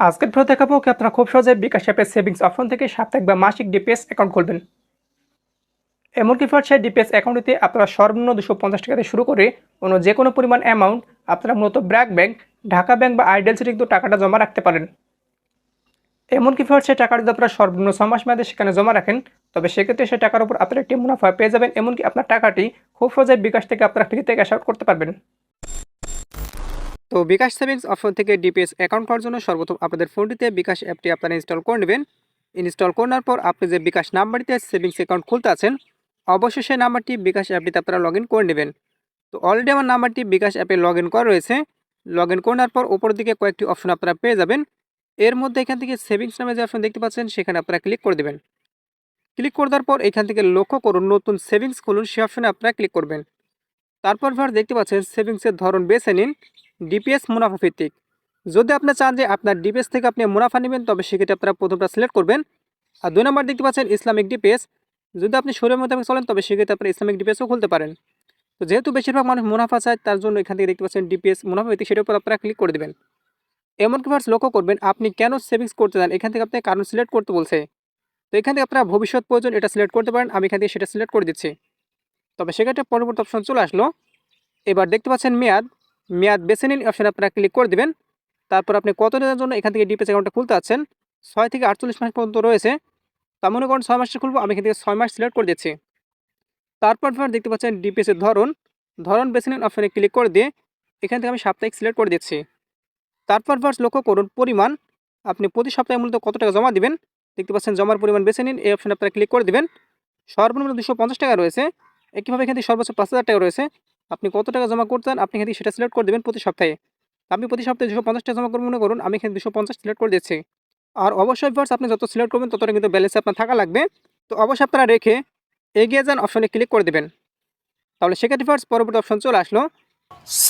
আজকের ভিডিও দেখাবো কি আপনারা খুব সহজে বিকাশ অ্যাপের সেভিংস অপশন থেকে সাপ্তাহিক বা মাসিক ডিপিএস অ্যাকাউন্ট খুলবেন। এমনকি ফর সেই ডিপিএস অ্যাকাউন্টটিতে আপনারা সর্বনিম্ন দুশো পঞ্চাশ টাকাতে শুরু করে অন্য যে কোনো পরিমাণ অ্যামাউন্ট আপনারা মূলত ব্র্যাক ব্যাংক, ঢাকা ব্যাংক বা আইডিয়াল সিটি কিন্তু টাকাটা জমা রাখতে পারেন। এমনকি ফর সেই টাকাটা যদি আপনারা সর্বনিম্ন ছ মাস মেয়াদে সেখানে জমা রাখেন, তবে সেক্ষেত্রে সেই টাকার উপর আপনারা একটি মুনাফা পেয়ে যাবেন, এমনকি আপনার টাকাটি খুব সহজে বিকাশ থেকে আপনারা ফ্রিতে ক্যাশ আউট করতে পারবেন। তো বিকাশ সেভিংস অপশন থেকে ডিপিএস অ্যাকাউন্ট করার জন্য সর্বপ্রথম আপনাদের ফোনটিতে বিকাশ অ্যাপটি আপনারা ইনস্টল করে নেবেন। ইনস্টল করার পর আপনি যে বিকাশ নাম্বারটিতে সেভিংস অ্যাকাউন্ট খুলতে আছেন, অবশ্যই সেই নাম্বারটি বিকাশ অ্যাপটিতে আপনারা লগ করে নেবেন। তো অলরেডি আমার নাম্বারটি বিকাশ অ্যাপে লগ ইন করা রয়েছে। লগ ইন করার পর ওপর দিকে কয়েকটি অপশন আপনারা পেয়ে যাবেন। এর মধ্যে এখান থেকে সেভিংস নামে যে অপশন দেখতে পাচ্ছেন, সেখানে আপনারা ক্লিক করে দেবেন। ক্লিক করে দেওয়ার পর এখান থেকে লক্ষ্য করুন, নতুন সেভিংস খুলুন সে অপশনে আপনারা ক্লিক করবেন। তারপর ভার দেখতে পাচ্ছেন সেভিংসের ধরন বেছে নিন। ডিপিএস মুনাফা ভিত্তিক। যদি আপনি চান যে আপনার ডিপিএস থেকে আপনি মুনাফা নেবেন, তবে সেক্ষেত্রে আপনারা প্রথমটা সিলেক্ট করবেন। আর দুই নম্বর দেখতে পাচ্ছেন ইসলামিক ডিপিএস যদি আপনি শরীরের মোতাবেক চলেন, তবে সেক্ষেত্রে আপনি ইসলামিক ডিপিএসও খুলতে পারেন। তো যেহেতু বেশিরভাগ মানুষ মুনাফা চায়, তার জন্য এখান থেকে দেখতে পাচ্ছেন ডিপিএস মুনাফা ভিত্তিক, সেটার উপর আপনারা ক্লিক করে দেবেন। এমনকি ভার্স লক্ষ্য করবেন, আপনি কেন সেভিংস করতে চান? এখান থেকে আপনি কারণ সিলেক্ট করতে বলছে। তো এখান থেকে আপনারা ভবিষ্যৎ প্রয়োজন, এটা সিলেক্ট করতে পারেন। আমি এখান থেকে সেটা সিলেক্ট করে দিচ্ছি। তবে সেক্ষেত্রে পরবর্তী অপশন চলে আসলো। এবার দেখতে পাচ্ছেন মেয়াদ। মেয়াদ বেছে নিন অপশানে আপনারা ক্লিক করে দেবেন। তারপর আপনি কত দিনের জন্য এখান থেকে ডিপিএস অ্যাকাউন্টটা খুলতে আছেন ছয় থেকে আটচল্লিশ মাস পর্যন্ত রয়েছে। তা মনে করেন ছয় মাসে খুলবো, আমি এখান থেকে ছয় মাস সিলেক্ট করে দিচ্ছি। তারপর আপনারা দেখতে পাচ্ছেন ডিপিএসের ধরন। ধরন বেছে নিন অপশানে ক্লিক করে দিয়ে এখান থেকে আমি সাপ্তাহিক সিলেক্ট করে দিচ্ছি। তারপর ভার্স লক্ষ্য করুন পরিমাণ। আপনি প্রতি সপ্তাহে মূলত কত টাকা জমা দিবেন? দেখতে পাচ্ছেন জমার পরিমাণ বেছে নিন, এই অপশানে আপনারা ক্লিক করে দেবেন। সর্বনিম্ন দুশো টাকা রয়েছে। একইভাবে এখান থেকে সর্বোচ্চ পাঁচ হাজার টাকা রয়েছে। আপনি কত টাকা জমা করতেন? আপনি এখান থেকে সেটা সিলেক্ট করে দেবেন প্রতি সপ্তাহে। আপনি প্রতি সপ্তাহে দুশো পঞ্চাশ টাকা জমা করবেন মনে করুন, আমি এখানে দুশো পঞ্চাশ সিলেক্ট করে দিচ্ছি আর অবশ্যই ভার্স আপনি যত সিলেক্ট করবেন, ততটা কিন্তু ব্যালেন্স আপনার থাকা লাগবে। তো অবশ্যই আপনারা রেখে এগিয়ে যান অপশনে ক্লিক করে দেবেন। তাহলে সেক্ষেত্রে ফার্স্ট পরবর্তী অপশন চলে আসলো।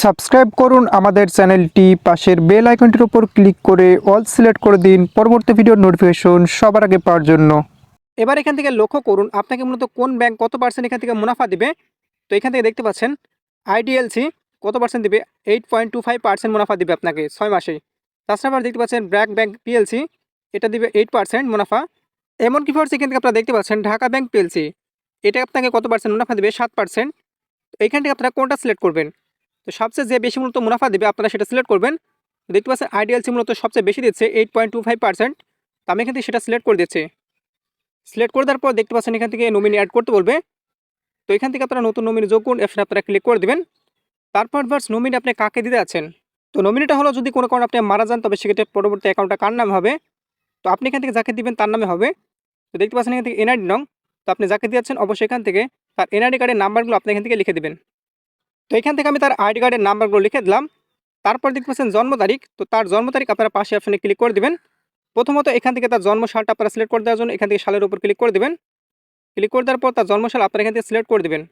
সাবস্ক্রাইব করুন আমাদের চ্যানেলটি, পাশের বেল আইকনটির উপর ক্লিক করে অল সিলেক্ট করে দিন। পরবর্তী ভিডিওর নোটিফিকেশন সবার আগে পাওয়ার জন্য। এবার এখান থেকে লক্ষ্য করুন, আপনাকে মূলত কোন ব্যাংক কত পার্সেন্ট এখান থেকে মুনাফা দিবে? তো এখান থেকে দেখতে পাচ্ছেন আইডিএলসি কত পার্সেন্ট দিবে? Eight point two five percent মুনাফা দেবে আপনাকে ছয় মাসে তাছাড়া আবার দেখতে পাচ্ছেন ব্র্যাক ব্যাংক পিএলসি, এটা দিবে এইট পার্সেন্ট মুনাফা। এমনকি ফার্স্ট এখান থেকে আপনারা দেখতে পাচ্ছেন ঢাকা ব্যাংক পিএলসি, এটা আপনাকে কত পার্সেন্ট মুনাফা দেবে? সাত পার্সেন্ট তো এইখান থেকে আপনারা কোনটা সিলেক্ট করবেন? তো সবচেয়ে যে বেশি মূলত মুনাফা দেবে, আপনারা সেটা সিলেক্ট করবেন। দেখতে পাচ্ছেন আইডিএলসি মূলত সবচেয়ে বেশি দিচ্ছে eight point two five percent তো আমি এখান থেকে সেটা সিলেক্ট করে দিচ্ছি। সিলেক্ট করে দেওয়ার পর দেখতে পাচ্ছেন এখান থেকে নমিনি অ্যাড করতে বলবে। তো এখান থেকে আপনারা নতুন নমিনি যোগ করুন অপশন আপনারা ক্লিক করে দেবেন। তারপর ভার্স নমিনি আপনি কাকে দিতে আছেন তো নমিনিটা হলো যদি কোনো কারণে আপনি মারা যান, তবে সেক্ষেত্রে পরবর্তী অ্যাকাউন্টটা কার নামে হবে? তো আপনি এখান থেকে যাকে দিবেন তার নামে হবে। তো দেখতে পাচ্ছেন এখান থেকে এনআইডি নং। তো আপনি যাকে দিয়েছেন অবশ্যই এখান থেকে তার এনআইডি কার্ডের নাম্বারগুলো আপনি এখান থেকে লিখে দেবেন। তো এখান থেকে আমি তার আইডি কার্ডের নাম্বারগুলো লিখে দিলাম। তারপর দেখতে পাচ্ছেন জন্ম তারিখ। তো তার জন্ম তারিখ আপনারা পাশে অপশনে ক্লিক করে দেবেন। প্রথমত এখান থেকে তার জন্ম সালটা আপনারা সিলেক্ট করে দেওয়ার জন্য এখান থেকে সালের উপর ক্লিক করে দেবেন। ক্লিক করে দেওয়ার পর তার জন্মসাল আপনারা এখান থেকে সিলেক্ট করে দেবেন।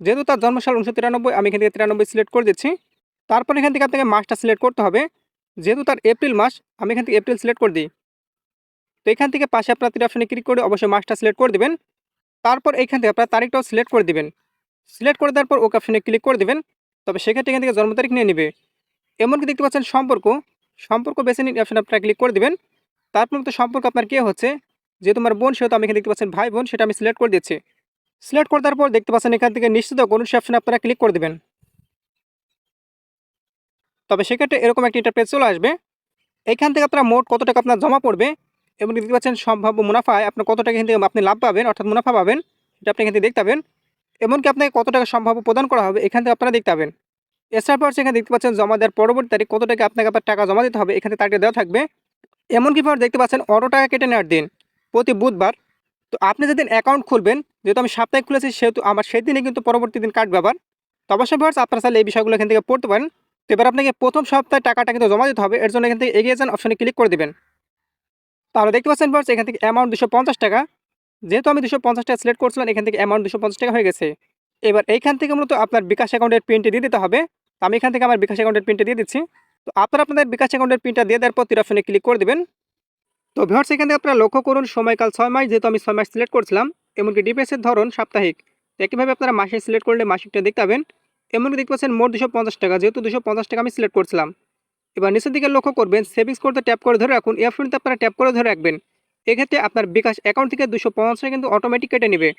যেহেতু তার জন্মসাল উনিশশো তিরানব্বই, আমি এখান থেকে তিরানব্বই সিলেক্ট করে দিচ্ছি। তারপর এখান থেকে আপনাকে মাসটা সিলেক্ট করতে হবে। যেহেতু তার এপ্রিল মাস, আমি এখান থেকে এপ্রিল সিলেক্ট করে দিই। তো এখান থেকে পাশে আপনার তিন অপশনে ক্লিক করে অবশ্যই মাসটা সিলেক্ট করে দেবেন। তারপর এখান থেকে আপনার তারিখটাও সিলেক্ট করে দিবেন। সিলেক্ট করে দেওয়ার পর ওকে অপশনে ক্লিক করে দেবেন। তবে সেক্ষেত্রে এখান থেকে জন্ম তারিখ নিয়ে নেবে। এমনকি দেখতে পাচ্ছেন সম্পর্ক। সম্পর্ক বেছে নিন অপশন আপনারা ক্লিক করে দেবেন। তারপর তো সম্পর্ক আপনার কে হচ্ছে? যে তোমার বোন সেহেতু আমি এখানে দেখতে পাচ্ছেন ভাই বোন, সেটা আমি সিলেক্ট করে দিচ্ছি। সিলেক্ট করে দেওয়ার পর দেখতে পাচ্ছেন এখান থেকে নিশ্চিত করুন সে অপশনে আপনারা ক্লিক করে দেবেন। তবে সেক্ষেত্রে এরকম একটি ইন্টারপ্রেস চলে আসবে। এখান থেকে আপনারা মোট কত টাকা আপনার জমা পড়বে এবং দেখতে পাচ্ছেন সম্ভাব্য মুনাফায় আপনার কত টাকা এখান থেকে আপনি লাভ পাবেন, অর্থাৎ মুনাফা পাবেন, এটা আপনি এখান থেকে দেখতে পাবেন। এমনকি আপনাকে কত টাকা সম্ভাব্য প্রদান করা হবে এখান থেকে আপনারা দেখতে পাবেন। এছাড়া পর সেখানে দেখতে পাচ্ছেন জমা দেওয়ার পরবর্তী তারিখ কত টাকা আপনাকে আপনার টাকা জমা দিতে হবে এখানে তারিখটা দেওয়া থাকবে। এমনকি পর দেখতে পাচ্ছেন অটো টাকা কেটে নেওয়ার দিন। প্রতি বুধবার, তো আপনি যেদিন অ্যাকাউন্ট খুলবেন, যেহেতু আমি সাপ্তাহিক খুলেছি, সেহেতু আমার সেই দিনে কিন্তু পরবর্তী দিন কাটবে আবার। তো অবশ্যই ভার্স আপনারা চাইলে এই বিষয়গুলো এখান থেকে পড়তে পারেন। তো এবার আপনাকে প্রথম সপ্তাহে টাকাটা কিন্তু জমা দিতে হবে, এর জন্য এখান থেকে এগিয়ে যান অপশনে ক্লিক করে দেবেন। তাহলে দেখতে পাচ্ছেন ভার্স এখান থেকে অ্যামাউন্ট দুশো পঞ্চাশ টাকা। যেহেতু আমি দুশো পঞ্চাশ টাকা সিলেক্ট করছিলাম, এখান থেকে অ্যামাউন্ট দুশো পঞ্চাশ টাকা হয়ে গেছে। এবার এইখান থেকে মূলত আপনার বিকাশ অ্যাকাউন্টের প্রিন্টে দিয়ে দিতে হবে। তো আমি এখান থেকে আমার বিকাশ অ্যাকাউন্টের প্রিন্টে দিয়ে দিচ্ছি। তো আপনারা আপনাদের বিকাশ অ্যাকাউন্টের প্রিন্টটা দিয়ে দেওয়ার পর তীর অপশনে ক্লিক করে দেবেন। তো ভিউয়ার্স এখান থেকে আপনারা লক্ষ্য করুন, সময়কাল ছয় মাস, যেহেতু আমি ছয় মাস সিলেক্ট করছিলাম, এমনকি ডিপিএসের ধরন সাপ্তাহিক। একইভাবে আপনারা মাসে সিলেক্ট করলে মাসিকটা দেখতে পাবেন, এমনকি দেখতে পাচ্ছেন মোট দুশো পঞ্চাশ টাকা, যেহেতু দুশো পঞ্চাশ টাকা আমি সিলেক্ট করছিলাম। এবার নিচের দিকে লক্ষ্য করবেন সেভিংস করতে ট্যাপ করে ধরে রাখুন, এই অপশনটিতে আপনারা ট্যাপ করে ধরে রাখবেন। এক্ষেত্রে আপনার বিকাশ অ্যাকাউন্ট থেকে দুশো পঞ্চাশ কিন্তু অটোমেটিক কেটে নেবে।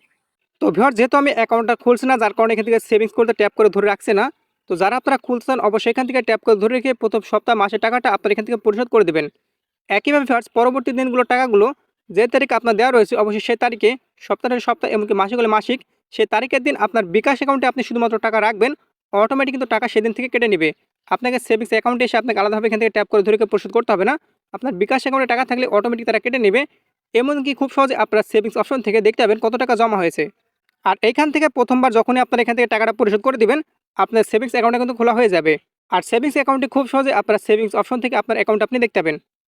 তো ভিওর যেহেতু আমি অ্যাকাউন্টটা খুলছি না, যার কারণে এখান থেকে সেভিংস করতে ট্যাপ করে ধরে রাখছে না, তো যারা আপনারা খুলছেন অবশ্যই এখান থেকে ট্যাপ করে ধরে রেখে প্রথম সপ্তাহ মাসের টাকাটা আপনার এখান থেকে পরিশোধ করে দেবেন। একইভাবে ফার্স্ট পরবর্তী দিনগুলো টাকাগুলো যে তারিখ আপনার দেওয়া রয়েছে, অবশ্যই সেই তারিখে সপ্তাহের সপ্তাহ এমনকি মাসিক হলে মাসিক, সেই তারিখের দিন আপনার বিকাশ অ্যাকাউন্টে আপনি শুধুমাত্র টাকা রাখবেন অটোমেটিক কিন্তু টাকা সেদিন থেকে কেটে নেবে। আপনাকে সেভিংস অ্যাকাউন্টে এসে আপনাকে আলাদাভাবে এখান থেকে ট্যাপ করে ধরে পরিশোধ করতে হবে না। আপনার বিকাশ অ্যাকাউন্টে টাকা থাকলে অটোমেটিক তারা কেটে নেবে। এমনকি খুব সহজে আপনার সেভিংস অপশন থেকে দেখতে পাবেন কত টাকা জমা হয়েছে। আর এখান থেকে প্রথমবার যখনই আপনার এখান থেকে টাকাটা পরিশোধ করে দিবেন, আপনার সেভিংস অ্যাকাউন্টে কিন্তু খোলা হয়ে যাবে। আর সেভিংস অ্যাকাউন্টে খুব সহজে আপনার সেভিংস অপশন থেকে আপনার অ্যাকাউন্ট আপনি দেখতে পাবেন।